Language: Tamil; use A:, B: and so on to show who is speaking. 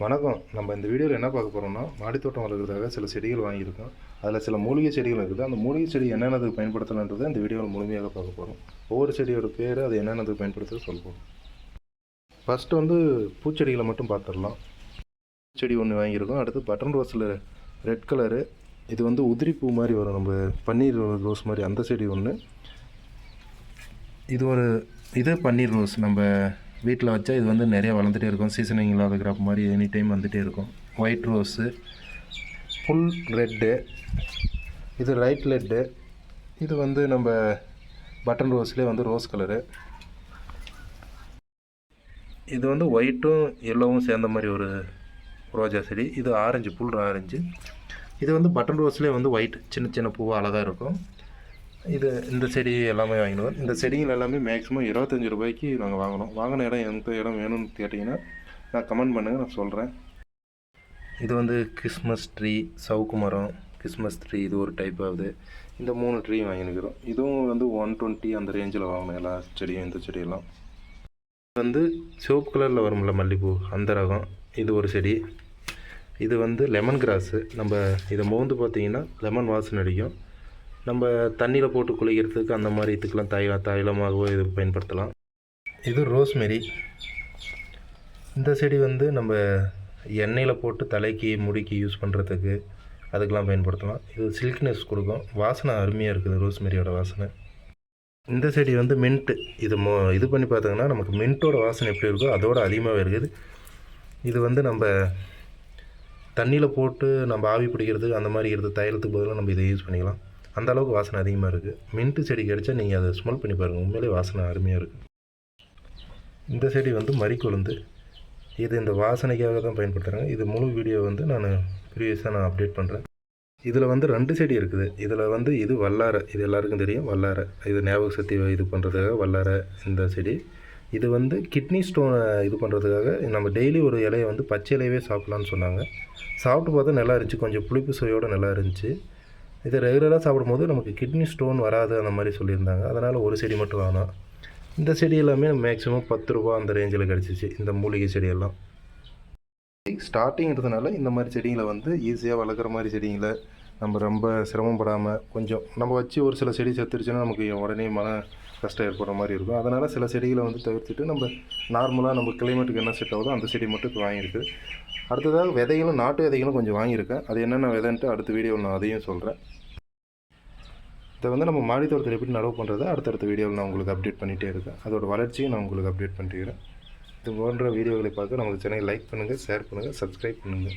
A: வணக்கம். நம்ம இந்த வீடியோவில் என்ன பார்க்க போகிறோம்னா மாடித்தோட்டம் வளர்க்குறதுக்காக சில செடிகள் வாங்கியிருக்கோம். அதில் சில மூலிகை செடிகள் இருக்குது. அந்த மூலிகை செடி என்னென்னதுக்கு பயன்படுத்தலான்றதை இந்த வீடியோவில் முழுமையாக பார்க்க போகிறோம் ஒவ்வொரு செடியோட பேர் அது என்னென்னதுக்கு பயன்படுத்த சொல்லுவோம் ஃபஸ்ட்டு வந்து பூச்செடிகளை மட்டும் பார்த்துடலாம். செடி ஒன்று வாங்கியிருக்கோம். அடுத்து பட்டன் ரோஸில் ரெட் கலரு இது வந்து உதிரி பூ மாதிரி வரும். நம்ம பன்னீர் ரோஸ் மாதிரி அந்த செடி ஒன்று இது ஒரு இது பன்னீர் ரோஸ். நம்ம வீட்டில் வச்சா இது வந்து நிறைய வளர்ந்துட்டே இருக்கும். சீசனிங் இல்லாத கிராப் மாதிரி எனி டைம் வந்துகிட்டே இருக்கும். ஒயிட் ரோஸு ஃபுல் ரெட்டு இது லைட் ரெட்டு இது வந்து நம்ம பட்டன் ரோஸ்லேயே வந்து ரோஸ் கலரு இது வந்து ஒயிட்டும் எல்லோவும் சேர்ந்த மாதிரி ஒரு ரோஜா செடி. இது ஆரஞ்சு புல் ஆரஞ்சு இது வந்து பட்டன் ரோஸ்லேயே வந்து ஒயிட் சின்ன சின்ன பூவாக அழகாக இருக்கும். இது இந்த செடி எல்லாமே வாங்கிடுவோம் இந்த செடிகள் எல்லாமே மேக்ஸிமம் இருபத்தஞ்சி ரூபாய்க்கு நாங்கள் வாங்கினோம். வாங்கின இடம் எந்த இடம் வேணும்னு கேட்டிங்கன்னா நான் கமெண்ட் பண்ணுங்கள் நான் சொல்கிறேன் இது வந்து கிறிஸ்மஸ் ட்ரீ சவுக்கு மரம் கிறிஸ்மஸ் ட்ரீ இது ஒரு டைப் ஆகுது. இந்த மூணு ட்ரீ வாங்கினுக்கிறோம். இதுவும் வந்து ஒன் டுவெண்ட்டி அந்த ரேஞ்சில் வாங்கணும் எல்லா செடியும் இந்த செடியெல்லாம். இது வந்து சிவப்பு கலரில் வரும்ல மல்லிகைப்பூ அந்த ரகம். இது ஒரு செடி. இது வந்து லெமன் கிராஸு நம்ம இதை மோந்து பார்த்தீங்கன்னா லெமன் வாசனை அடிக்கும். நம்ம தண்ணியில் போட்டு குளிக்கிறதுக்கு அந்த மாதிரி இதுக்கெலாம் தைல தைலமாகவோ இது பயன்படுத்தலாம். இது ரோஸ்மெரி. இந்த செடி வந்து நம்ம எண்ணெயில் போட்டு தலைக்கு முடிக்கு யூஸ் பண்ணுறதுக்கு அதுக்கெலாம் பயன்படுத்தலாம். இது சில்க்னஸ் கொடுக்கும். வாசனை அருமையாக இருக்குது ரோஸ்மெரியோட வாசனை. இந்த செடி வந்து மின்ட்டு இது மோ இது பண்ணி பார்த்தீங்கன்னா நமக்கு மின்ட்டோட வாசனை எப்படி இருக்கோ அதோட அதிகமாகவே இருக்குது. இது வந்து நம்ம தண்ணியில் போட்டு நம்ம ஆவி பிடிக்கிறதுக்கு அந்த மாதிரி இருக்கிறது தைலத்துக்கு பதிலாக நம்ம இதை யூஸ் பண்ணிக்கலாம். அந்த அளவுக்கு வாசனை அதிகமாக இருக்குது மின்ட்டு செடி கிடைச்சா நீங்கள் அதை ஸ்மெல் பண்ணி பாருங்கள் உண்மையிலே வாசனை அருமையாக இருக்குது இந்த செடி வந்து மறிக்கொழுந்து இது இந்த வாசனைக்காக தான் பயன்படுத்துகிறாங்க இது முழு வீடியோ வந்து நான் ப்ரீவியஸாக நான் அப்டேட் பண்ணுறேன் இதில் வந்து ரெண்டு செடி இருக்குது. இதில் வந்து இது வல்லாரை. இது எல்லாருக்கும் தெரியும். வல்லாரை. இது ஞாபக சக்தி இது பண்ணுறதுக்காக வல்லாரை இந்த செடி. இது வந்து கிட்னி ஸ்டோனை இது பண்ணுறதுக்காக நம்ம டெய்லி ஒரு இலையை வந்து பச்சை இலையவே சாப்பிட்லான்னு சொன்னாங்க. சாப்பிட்டு பார்த்தா நல்லா இருந்துச்சு. கொஞ்சம் புளிப்பு சுவையோடு நல்லா இருந்துச்சு. இதை ரெகுலராக சாப்பிடும்போது நமக்கு கிட்னி ஸ்டோன் வராது அந்த மாதிரி சொல்லியிருந்தாங்க. அதனால் ஒரு செடி மட்டும் வாங்கினோம். இந்த செடி எல்லாமே மேக்ஸிமம் பத்து ரூபா அந்த ரேஞ்சில் கிடச்சிச்சு இந்த மூலிகை செடியெல்லாம் ஸ்டார்டிங்கிறதுனால இந்த மாதிரி செடிங்களை வந்து ஈஸியாக வளர்க்குற மாதிரி செடிங்களை நம்ம ரொம்ப சிரமப்படாமல் கொஞ்சம் நம்ம வச்சு ஒரு சில செடி செத்துருச்சுன்னா நமக்கு உடனே மன கஷ்டம் ஏற்படுற மாதிரி இருக்கும். அதனால் சில செடிகளை வந்து தவிர்த்துட்டு நம்ம நார்மலாக நம்ம கிளைமேட்டுக்கு என்ன செட் ஆகுதோ அந்த செடி மட்டும் இப்போ வாங்கியிருக்கு. அடுத்ததாக விதைகளும் நாட்டு விதைகளும் கொஞ்சம் வாங்கியிருக்கேன். அது என்னென்ன விதைன்ட்டு அடுத்த வீடியோவில் நான் அதையும் சொல்கிறேன் இதை வந்து நம்ம மாடி தோட்டத்தில் எப்படி நடவு பண்ணுறதை அடுத்தடுத்த வீடியோவில் நான் உங்களுக்கு அப்டேட் பண்ணிகிட்டே இருக்கேன். அதோட வளர்ச்சியும் நான் உங்களுக்கு அப்டேட் பண்ணிட்டுக்கிறேன் இது போன்ற வீடியோகளை பார்க்க நமக்கு சேனலை லைக் பண்ணுங்கள் ஷேர் பண்ணுங்கள் சப்ஸ்கிரைப் பண்ணுங்கள்